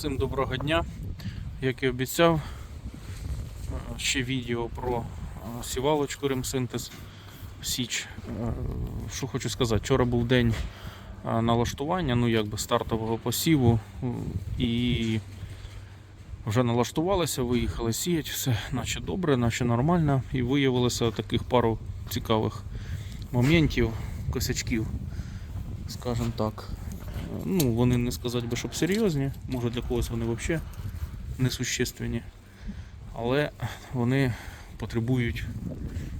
Всім доброго дня. Як і обіцяв, е, ще відео про е, сівалочку Ремсинтез Січ. Е, Що хочу сказати, вчора був день налаштування, ну якби стартового посіву, і вже налаштувалися, виїхали сіяти, все наче добре, наче нормально. І виявилося таких пару цікавих моментів, косячків, скажімо так. Ну, вони не сказати би, щоб серйозні, може для когось вони взагалі несущественні. Але вони потребують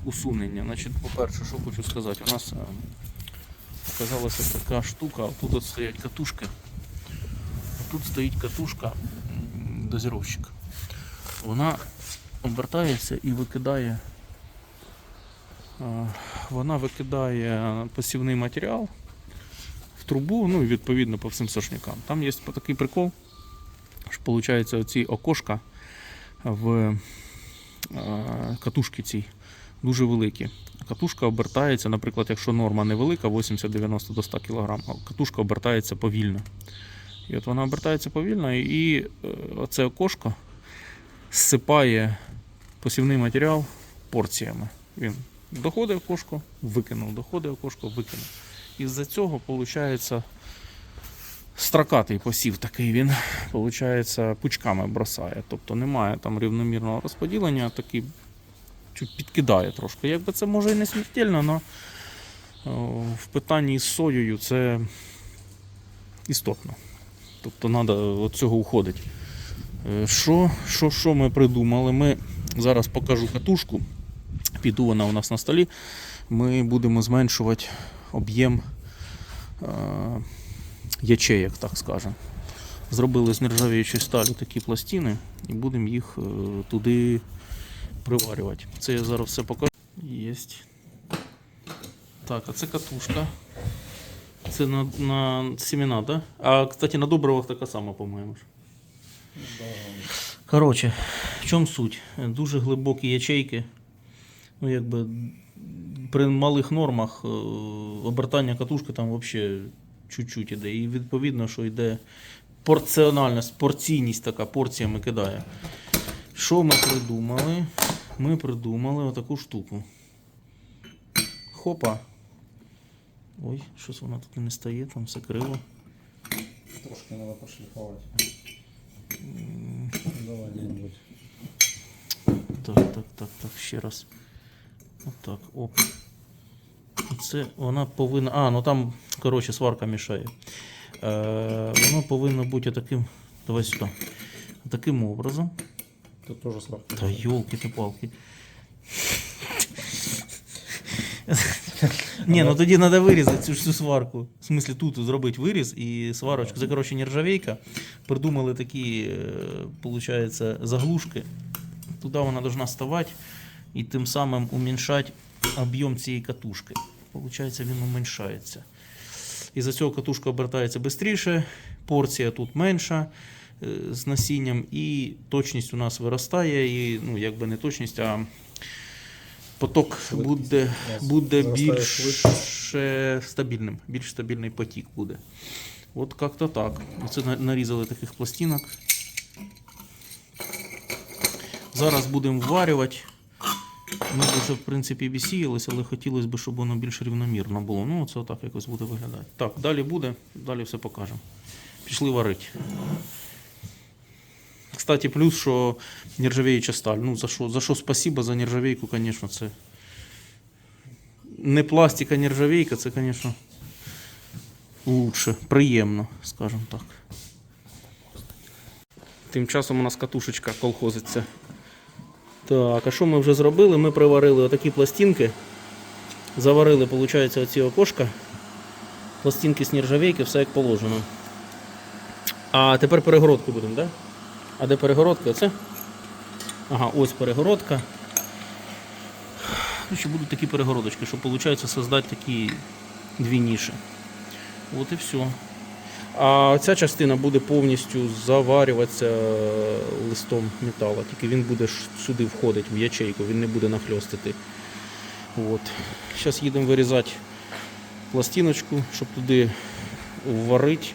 усунення. Значить, по-перше, що хочу сказати, у нас е, оказалася така штука, тут стоять катушки. Тут стоїть катушка дозіровщик. Вона обертається і викидає. е, Вона викидає посівний матеріал трубу, ну і відповідно по всім сошникам. Там є такий прикол, що виходить оці окошка в е, катушки цій дуже великі. Катушка обертається, наприклад, якщо норма невелика, 80-90 до 100 кг, катушка обертається повільно. І от вона обертається повільно, і е, оце окошко зсипає посівний матеріал порціями. Він доходить окошко, викинув, доходить окошко, викинув. Із-за цього виходить строкатий посів такий він, виходить, пучками бросає. Тобто немає там рівномірного розподілення, такий підкидає трошки. Якби це може і не смертельно, але в питанні з соєю це істотно. Тобто треба від цього уходити. Е, Що, що, що ми придумали? Ми зараз покажу катушку. Піду вона у нас на столі. Ми будемо зменшувати об'єм е, ячеєк, так скажемо. Зробили з нержавіючої сталі такі пластини і будемо їх е, туди приварювати. Це я зараз все покажу. Єсть. Так, а це катушка. Це на, на семена, да? А, кстати, на добривах така сама, по-моєму. Коротше, в чому суть? Дуже глибокі ячейки. Ну, якби при малих нормах е, обертання катушки там взагалі чуть-чуть іде. І відповідно, що йде порціональність, порційність така, порціями кидає. Що ми придумали? Ми придумали отаку штуку. Хопа. Ой, щось вона тут не стає, там все криво. Трошки надо пошлифовать. Давай. Так, так, так, так, ще раз. Отак, оп. Це вона повинна. А, ну там, коротше, сварка мішає. Е, воно повинно бути таким. Давай сюди. Таким образом. Тут тоже сварка. Та йолки ти палки. Ні, ну тоді треба вирізати цю ж цю сварку. В смислі тут зробити виріз і сварочку. Це коротше нержавейка. Придумали такі, виходить, заглушки. Туди вона должна ставати і тим самим уменьшати об'єм цієї катушки. Получається, він уменьшається. І за цього катушка обертається швидше, порція тут менша е, з насінням, і точність у нас виростає, і ну, якби не точність, а поток буде, буде зростає більш стабільним, більш стабільний потік буде. От як-то так. На- нарізали таких пластинок. Зараз будемо вварювати. Ми вже, в принципі, висіялися, але хотілося б, щоб воно більш рівномірно було. Ну, це отак якось буде виглядати. Так, далі буде, далі все покажемо. Пішли варити. Кстати, плюс, що нержавіюча сталь. Ну, за що, за що спасибо за нержавійку, звісно, це. Не пластика, нержавійка, це, звісно, лучше, приємно, скажімо так. Тим часом у нас катушечка колхозиться. Так, а що ми вже зробили? Ми приварили отакі пластинки. Заварили, виходить, оці окошка. Пластинки з нержавейки, все як положено. А тепер перегородку будемо, так? Да? А де перегородка? Оце? Ага, ось перегородка. Ну, ще будуть такі перегородочки, щоб виходить создати такі дві ніші. От і все. А ця частина буде повністю заварюватися листом металу, тільки він буде сюди входити в ячейку, він не буде нахльостити. От. Зараз їдемо вирізати пластиночку, щоб туди варити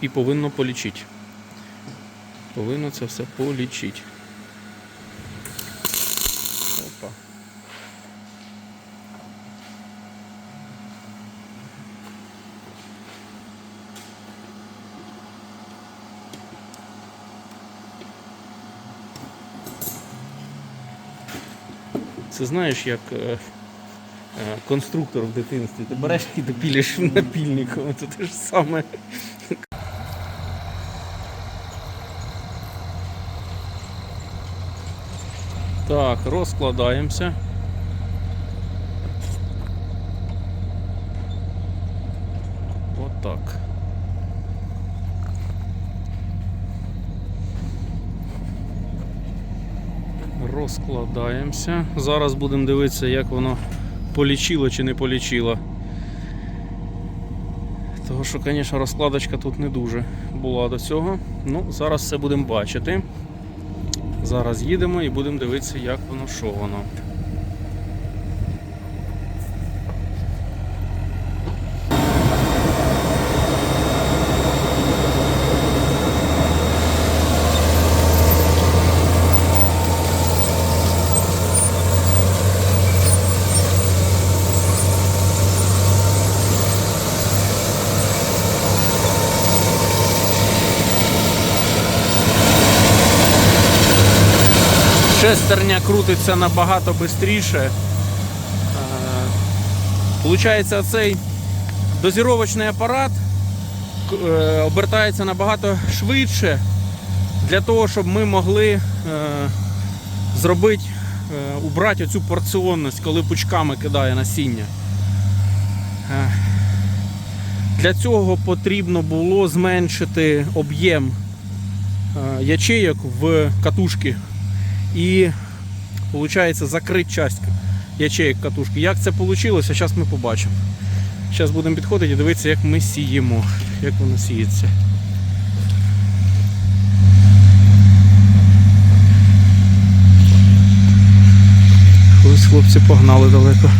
і повинно полічити. Повинно це все полічити. Це знаєш, як е, е, конструктор в дитинстві. Ти береш і допілиш напільником. Це те ж саме. Так, розкладаємося. Отак. Розкладаємося. Зараз будемо дивитися, як воно полічило чи не полічило. Того що, звісно, розкладочка тут не дуже була до цього. Ну, зараз все будемо бачити. Зараз їдемо і будемо дивитися, як воно, що воно. Шестерня крутиться набагато швидше. Получається, цей дозіровочний апарат е, обертається набагато швидше для того, щоб ми могли е, зробити, е, убрати оцю порціонність, коли пучками кидає насіння. Е, Для цього потрібно було зменшити об'єм е, ячейок в катушки і виходить закрити часть ячеїк катушки. Як це вийшло, зараз ми побачимо. Зараз будемо підходити і дивитися, як ми сіємо, як воно сіється. Ось хлопці погнали далеко.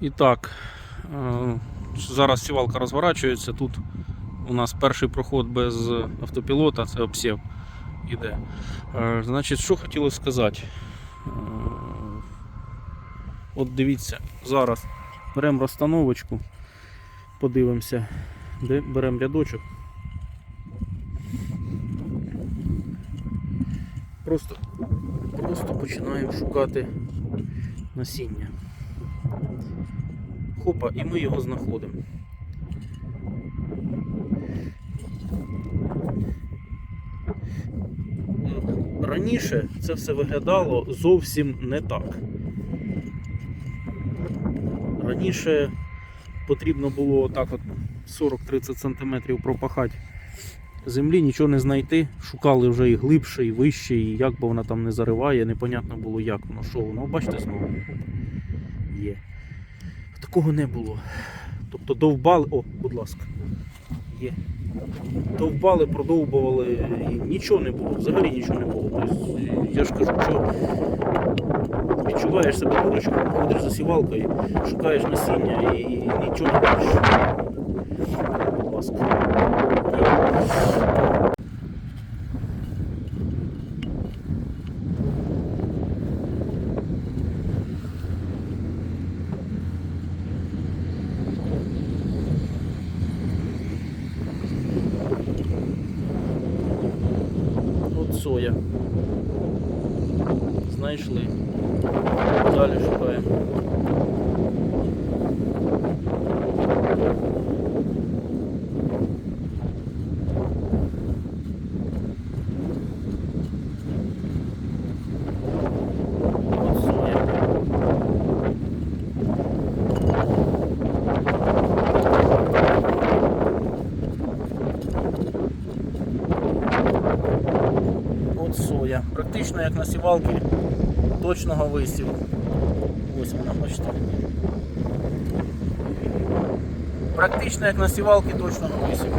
І так, е, зараз сівалка розворачується. Тут у нас перший проход без автопілота, це обсів іде. Е, Значить, що хотілося сказати. Е, От дивіться, зараз беремо розстановочку, подивимося, де беремо рядочок. Просто, просто починаємо шукати насіння. Хопа, і ми його знаходимо. Раніше це все виглядало зовсім не так. Раніше потрібно було так от 40-30 см пропахати землі, нічого не знайти. Шукали вже і глибше, і вище, і як би вона там не зариває, непонятно було, як воно, що воно. Бачите знову? Є. Такого не було. Тобто довбали. О, будь ласка. Є. Довбали, продовбували, і нічого не було, взагалі нічого не було. Тобто, я ж кажу, що відчуваєш себе дурочком, ходиш за сівалкою, шукаєш насіння і, і нічого не бачиш. Будь ласка. Соя. Знайшли. Далі шукаємо. От соя. От соя. Практично як точного висіву. Ось вона, бачите. Практично як на сівалки точного висіву.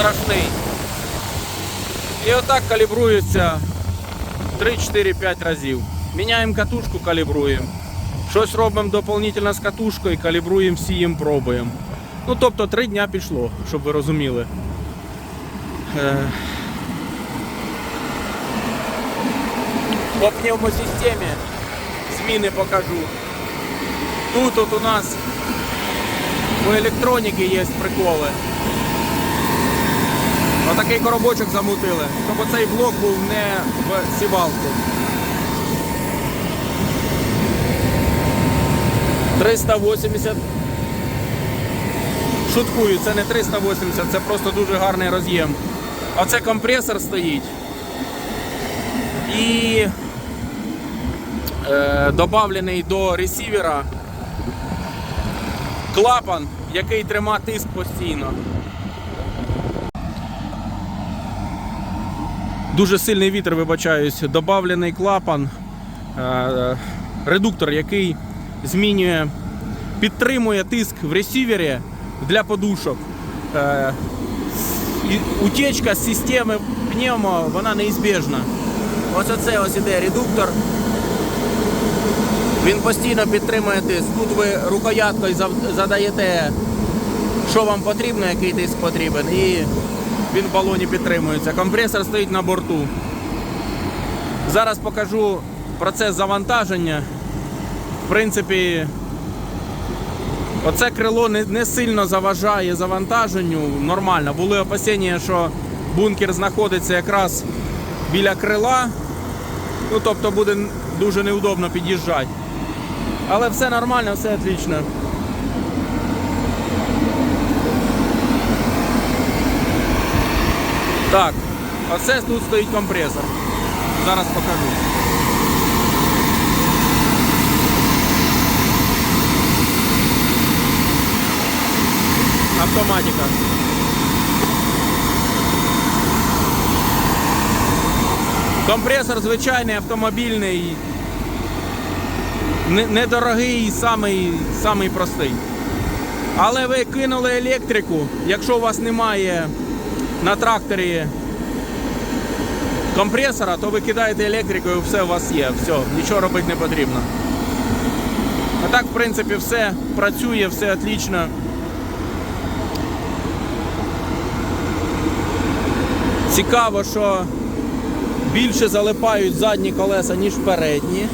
страшний. І отак калібрується 3-4-5 разів. Міняємо катушку, калібруємо. Щось робимо доповнительно з катушкою, калібруємо, сіємо, пробуємо. Ну, тобто три дня пішло, щоб ви розуміли. Е, По пневмосистемі зміни покажу. Тут от у нас у електроніки є приколи. Отакий коробочок замутили, щоб оцей блок був не в сівалку. 380. Шуткую, це не 380, це просто дуже гарний роз'єм. Оце компресор стоїть. І е, додавлений до ресівера клапан, який тримає тиск постійно. Дуже сильний вітер, вибачаюсь. Добавлений клапан, е, редуктор, який змінює, підтримує тиск в ресівері для подушок. Е, утечка з системи пневмо, вона неізбіжна. Ось оце ось іде редуктор. Він постійно підтримує тиск. Тут ви рукояткою задаєте, що вам потрібно, який тиск потрібен, і він в балоні підтримується. Компресор стоїть на борту. Зараз покажу процес завантаження. В принципі, оце крило не, не сильно заважає завантаженню. Нормально. Були опасіння, що бункер знаходиться якраз біля крила. Ну, тобто буде дуже неудобно під'їжджати. Але все нормально, все отлично. Так, оце тут стоїть компресор. Зараз покажу. Автоматика. Компресор звичайний автомобільний, не- недорогий, самий, самий простий. Але ви кинули електрику, якщо у вас немає на тракторі компресора, то ви кидаєте електрику і все у вас є. Все, нічого робити не потрібно. А так, в принципі, все працює, все отлично. Цікаво, що більше залипають задні колеса, ніж передні.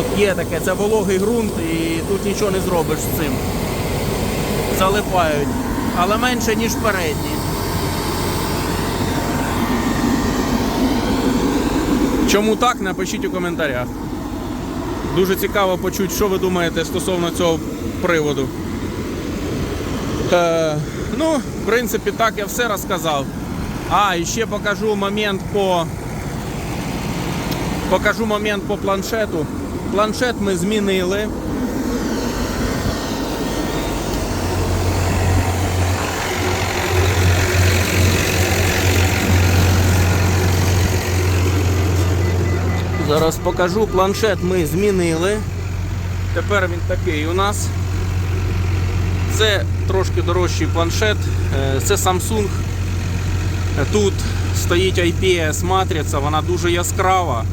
От є таке, це вологий ґрунт і тут нічого не зробиш з цим. Залипають. Але менше, ніж передні. Чому так, напишіть у коментарях. Дуже цікаво почути, що ви думаєте стосовно цього приводу. Е, ну, в принципі, так я все розказав. А, і ще покажу момент по. Покажу момент по планшету. Планшет ми змінили. Зараз покажу. Планшет ми змінили. Тепер він такий у нас. Це трошки дорожчий планшет. Е, Це Samsung. Тут стоїть IPS матриця, вона дуже яскрава.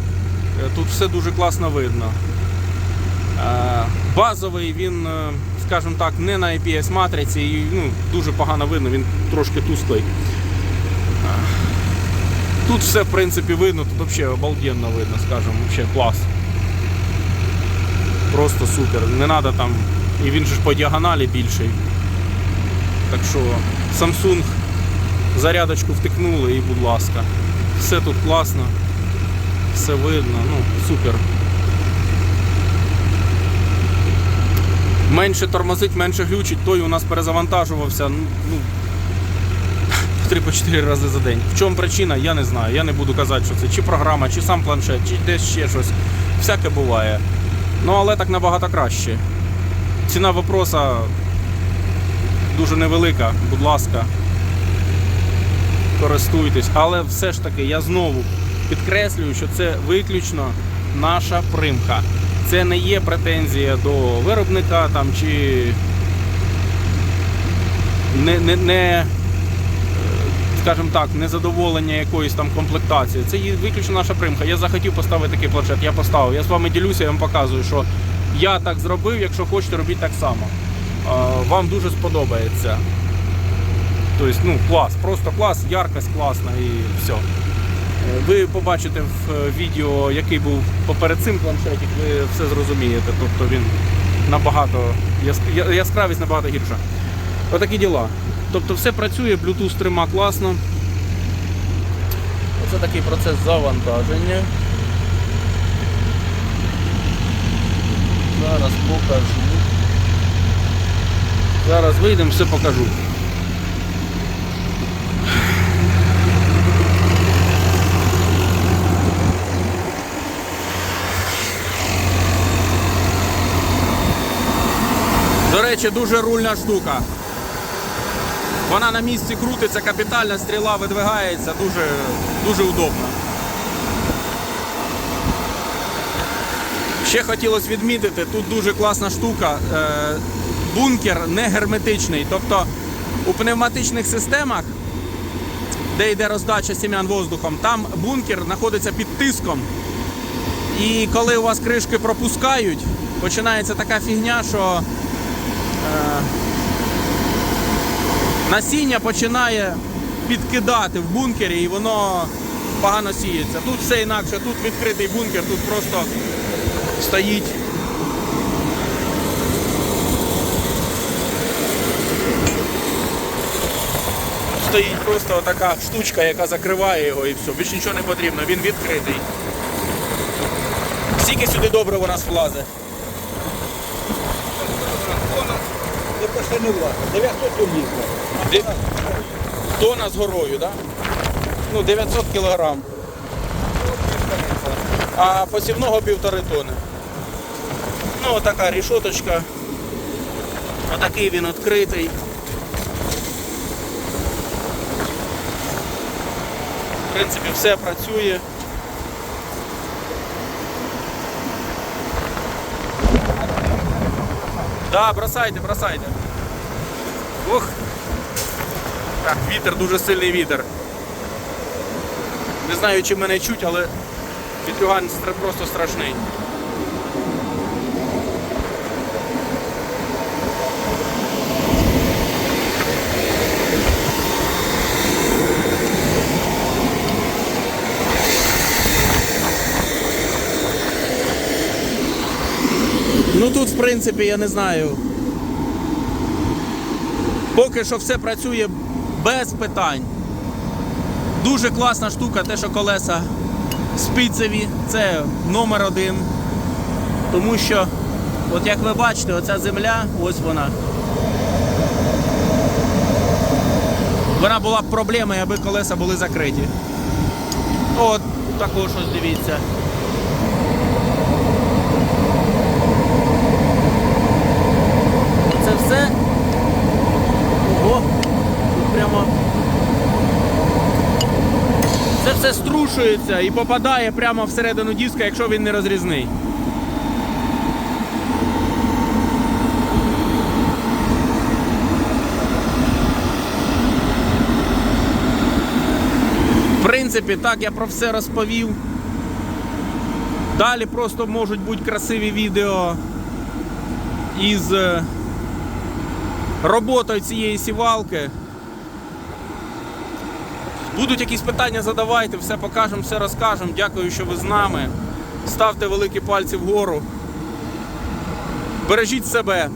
Е, Тут все дуже класно видно. Е, Базовий він, е, скажімо так, не на IPS матриці і ну, дуже погано видно, він трошки тусклий. Тут все в принципі видно, тут взагалі обалденно видно, скажімо, взагалі клас. Просто супер. Не треба там. І він же ж по діагоналі більший. Так що Samsung зарядочку втикнули і будь ласка. Все тут класно, все видно, ну, супер. Менше тормозить, менше глючить, той у нас перезавантажувався. Ну, ну, по 3-4 рази за день. В чому причина, я не знаю. Я не буду казати, що це чи програма, чи сам планшет, чи десь ще щось. Всяке буває. Ну, але так набагато краще. Ціна вопроса дуже невелика, будь ласка, користуйтесь. Але все ж таки я знову підкреслюю, що це виключно наша примха. Це не є претензія до виробника там, чи не, не, не скажімо так, незадоволення якоїсь там комплектації. Це є виключно наша примха. Я захотів поставити такий планшет, я поставив. Я з вами ділюся, я вам показую, що я так зробив, якщо хочете, робіть так само. Вам дуже сподобається. Тобто, ну, клас, просто клас, яркость класна і все. Е, Ви побачите в е, відео, який був поперед цим планшетик, ви все зрозумієте. Тобто він набагато яскравість набагато гірша. Отакі діла. Тобто все працює, Bluetooth трима класно. Оце такий процес завантаження. Зараз покажу. Зараз вийдемо, все покажу. До речі, дуже рульна штука. Вона на місці крутиться, капітальна стріла видвигається, дуже, дуже удобно. Ще хотілося відмітити, тут дуже класна штука. Е, бункер не герметичний. Тобто у пневматичних системах, де йде роздача сім'ян воздухом, там бункер знаходиться під тиском. І коли у вас кришки пропускають, починається така фігня, що е, насіння починає підкидати в бункері і воно погано сіється. Тут все інакше, тут відкритий бункер, тут просто стоїть. Стоїть просто така штучка, яка закриває його і все. Більше нічого не потрібно, він відкритий. Скільки сюди добре у нас влазить? Не почти не власне. 900 влізло. Де- Тона з горою, так? Ну, 900 кілограм. А посівного півтори тони. Ну, отака рішоточка. Отакий він відкритий. В принципі, все працює. Да, бросайте, бросайте. Ух. Так, вітер, дуже сильний вітер. Не знаю, чи мене чуть, але вітрюган просто страшний. Ну тут, в принципі, я не знаю. Поки що все працює без питань. Дуже класна штука, те, що колеса спицеві, це номер один. Тому що, от як ви бачите, оця земля, ось вона. Вона була б проблемою, аби колеса були закриті. От, також ось дивіться. Це все. Ого, тут прямо. Це все струшується і попадає прямо всередину диска, якщо він не розрізний. В принципі, так я про все розповів. Далі просто можуть бути красиві відео із е, роботою цієї сівалки. Будуть якісь питання, задавайте, все покажемо, все розкажемо. Дякую, що ви з нами. Ставте великі пальці вгору. Бережіть себе.